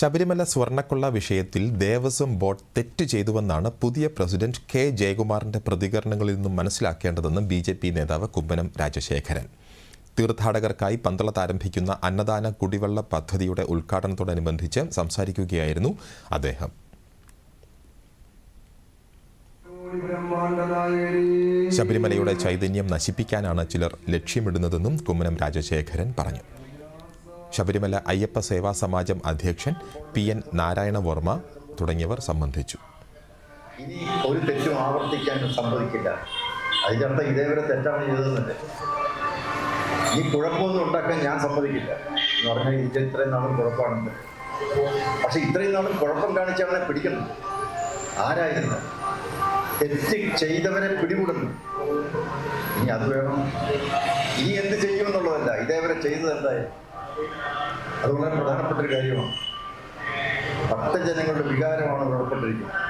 ശബരിമല സ്വർണക്കൊള്ള വിഷയത്തിൽ ദേവസ്വം ബോർഡ് തെറ്റ് ചെയ്തുവെന്നാണ് പുതിയ പ്രസിഡന്റ് കെ ജയകുമാറിന്റെ പ്രതികരണങ്ങളിൽ നിന്നും മനസ്സിലാക്കേണ്ടതെന്ന് ബി ജെ പി നേതാവ് കുമ്മനം രാജശേഖരൻ. തീർത്ഥാടകർക്കായി പന്തളത്ത് ആരംഭിക്കുന്ന അന്നദാന കുടിവെള്ള പദ്ധതിയുടെ ഉദ്ഘാടനത്തോടനുബന്ധിച്ച് സംസാരിക്കുകയായിരുന്നു അദ്ദേഹം. ശബരിമലയുടെ ചൈതന്യം നശിപ്പിക്കാനാണ് ചിലർ ലക്ഷ്യമിടുന്നതെന്നും കുമ്മനം രാജശേഖരൻ പറഞ്ഞു. ശബരിമല അയ്യപ്പ സേവാ സമാജം അധ്യക്ഷൻ പി എൻ നാരായണ വർമ്മ തുടങ്ങിയവർ സംബന്ധിച്ചു. ഇനി ഒരു തെറ്റും ആവർത്തിക്കാൻ സമ്മതിക്കില്ല. അതിന്റെ അർത്ഥം ഇതേവരെ തെറ്റാണ് ചെയ്തതെന്നല്ലേ? ഈ കുഴപ്പമൊന്നും ഉണ്ടാക്കാൻ ഞാൻ സമ്മതിക്കില്ല. എന്ന് പറഞ്ഞാൽ ഇത് ഇത്രയും നാളും കുഴപ്പമാണെന്ന്. പക്ഷെ ഇത്രയും നാളും കുഴപ്പം കാണിച്ചവനെ പിടിക്കണം. ആരായിരുന്നു? തെറ്റ് ചെയ്തവനെ പിടികൂടുന്നു ഇനി അത് വേണം. ഇനി എന്ത് ചെയ്യുമെന്നുള്ളതല്ല. ഇതേവരെ ചെയ്തത് എന്തായാലും അത് വളരെ പ്രധാനപ്പെട്ട ഒരു കാര്യമാണ് ഭക്തജനങ്ങളുടെ വികാരമാണ് ഉൾപ്പെട്ടിരിക്കുന്നത്